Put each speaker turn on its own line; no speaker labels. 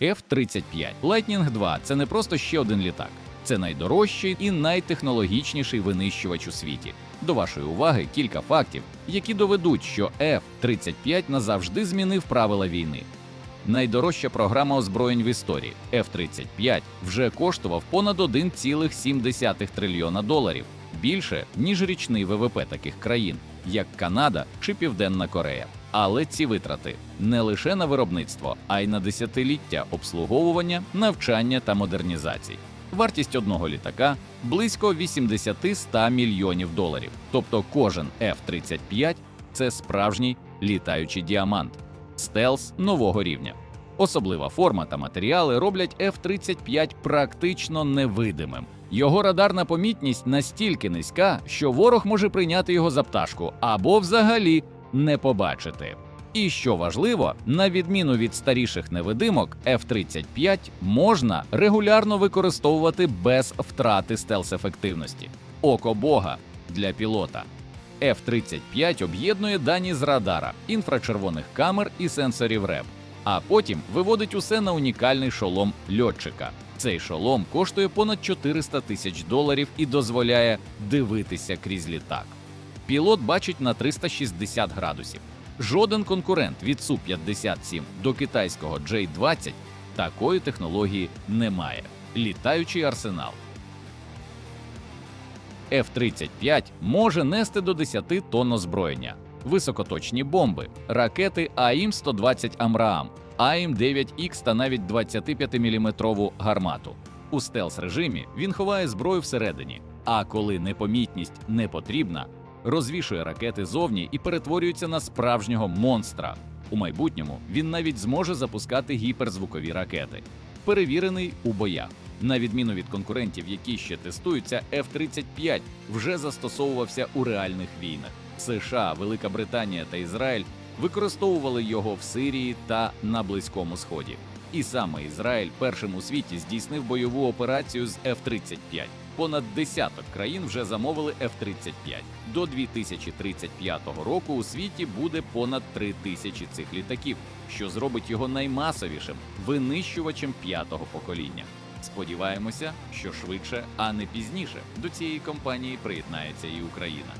F-35 Lightning II – це не просто ще один літак. Це найдорожчий і найтехнологічніший винищувач у світі. До вашої уваги кілька фактів, які доведуть, що F-35 назавжди змінив правила війни. Найдорожча програма озброєнь в історії F-35 вже коштував понад 1,7 трильйона доларів, більше ніж річний ВВП таких країн, як Канада чи Південна Корея. Але ці витрати не лише на виробництво, а й на десятиліття обслуговування, навчання та модернізації. Вартість одного літака близько 80-100 мільйонів доларів. Тобто кожен F-35 – це справжній літаючий діамант, стелс нового рівня. Особлива форма та матеріали роблять F-35 практично невидимим. Його радарна помітність настільки низька, що ворог може прийняти його за пташку або взагалі не побачити. І що важливо, на відміну від старіших невидимок, F-35 можна регулярно використовувати без втрати стелс-ефективності. Око Бога для пілота. F-35 об'єднує дані з радара, інфрачервоних камер і сенсорів РЕП, а потім виводить усе на унікальний шолом льотчика. Цей шолом коштує понад 400 тисяч доларів і дозволяє дивитися крізь літак. Пілот бачить на 360 градусів. Жоден конкурент від Су-57 до китайського J-20 такої технології не має. Літаючий арсенал. F-35 може нести до 10 тонн озброєння, високоточні бомби, ракети АІМ-120 Амраам, АІМ-9Х та навіть 25-мм гармату. У стелс-режимі він ховає зброю всередині, а коли непомітність не потрібна, розвішує ракети зовні і перетворюється на справжнього монстра. У майбутньому він навіть зможе запускати гіперзвукові ракети, перевірений у боях. На відміну від конкурентів, які ще тестуються, F-35 вже застосовувався у реальних війнах. США, Велика Британія та Ізраїль використовували його в Сирії та на Близькому Сході. І саме Ізраїль першим у світі здійснив бойову операцію з F-35. Понад десяток країн вже замовили F-35. До 2035 року у світі буде понад 3 тисячі цих літаків, що зробить його наймасовішим винищувачем п'ятого покоління. Сподіваємося, що швидше, а не пізніше до цієї компанії приєднається і Україна.